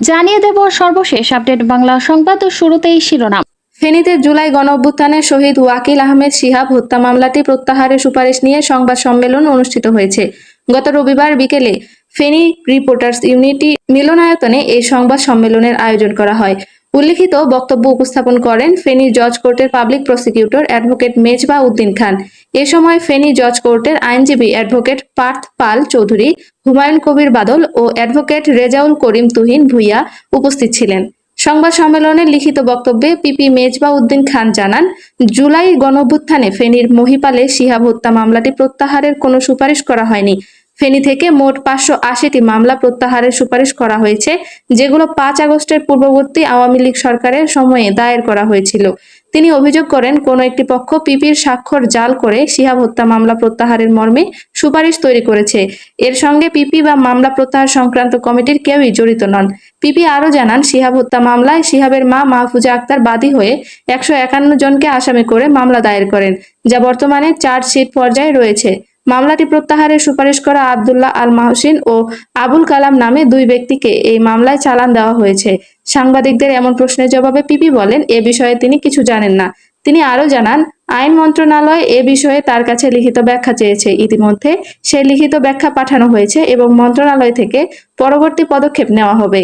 জানিয়ে দেব সর্বশেষ আপডেট বাংলা সংবাদ শুরুতেই শিরোনাম। ফেনীতে জুলাই গণঅভ্যুত্থানে শহীদ ওয়াকিল আহমেদ শিহাব হত্যা মামলাটি প্রত্যাহারের সুপারিশ নিয়ে সংবাদ সম্মেলন অনুষ্ঠিত হয়েছে। গত রবিবার বিকেলে ফেনী রিপোর্টার্স ইউনিটি মিলনায়তনে এই সংবাদ সম্মেলনের আয়োজন করা হয়। উল্লিখিত বক্তব্য উপস্থাপন করেন ফেনী জজ কোর্টের public prosecutor advocate Mezba Uddin Khan. এ সময় ফেনী জজ কোর্টের আইনজীবী অ্যাডভোকেট পার্থ পাল চৌধুরী, হুমায়ুন কবির বাদল ও অ্যাডভোকেট রেজাউল করিম তুহিন ভুইয়া উপস্থিত ছিলেন। সংবাদ সম্মেলনে লিখিত বক্তব্যে পিপি মেজবা উদ্দিন খান জানান, জুলাই গণঅভ্যুত্থানে ফেনীর মহিপালে শিহাব হত্যা মামলাটি প্রত্যাহারের কোনো সুপারিশ করা হয়নি। ফেনী থেকে মোট পাঁচশো আশিটি মামলা প্রত্যাহারের সুপারিশ করা হয়েছে, যেগুলো পাঁচ আগস্টের পূর্ববর্তী আওয়ামী লীগ সরকারের সময়ে দায়ের করা হয়েছিল। তিনি অভিযোগ করেন, কোনো একটি পক্ষ পিপির স্বাক্ষর জাল করে শিহাব হত্যা মামলা প্রত্যাহারের মর্মে সুপারিশ তৈরি করেছে। এর সঙ্গে পিপি বা মামলা প্রত্যাহার সংক্রান্ত কমিটির কেউই জড়িত নন। পিপি আরও জানান, শিহাব হত্যা মামলায় শিহাবের মা মাহফুজা আক্তার বাদী হয়ে একশো একান্ন জনকে আসামি করে মামলা দায়ের করেন, যা বর্তমানে চার্জশিট পর্যায়ে রয়েছে। মামলাটি প্রত্যাহারের সুপারিশ করা আবদুল্লাহ আল মাহসিন ও আবুল কালাম নামে দুই ব্যক্তিকে এই মামলায় চালান দেওয়া হয়েছে। সাংবাদিকদের এমন প্রশ্নের জবাবে পিপি বলেন, এ বিষয়ে তিনি কিছু জানেন না। তিনি আরও জানান, আইন মন্ত্রণালয় এ বিষয়ে তার কাছে লিখিত ব্যাখ্যা চেয়েছে। ইতিমধ্যে সে লিখিত ব্যাখ্যা পাঠানো হয়েছে এবং মন্ত্রণালয় থেকে পরবর্তী পদক্ষেপ নেওয়া হবে।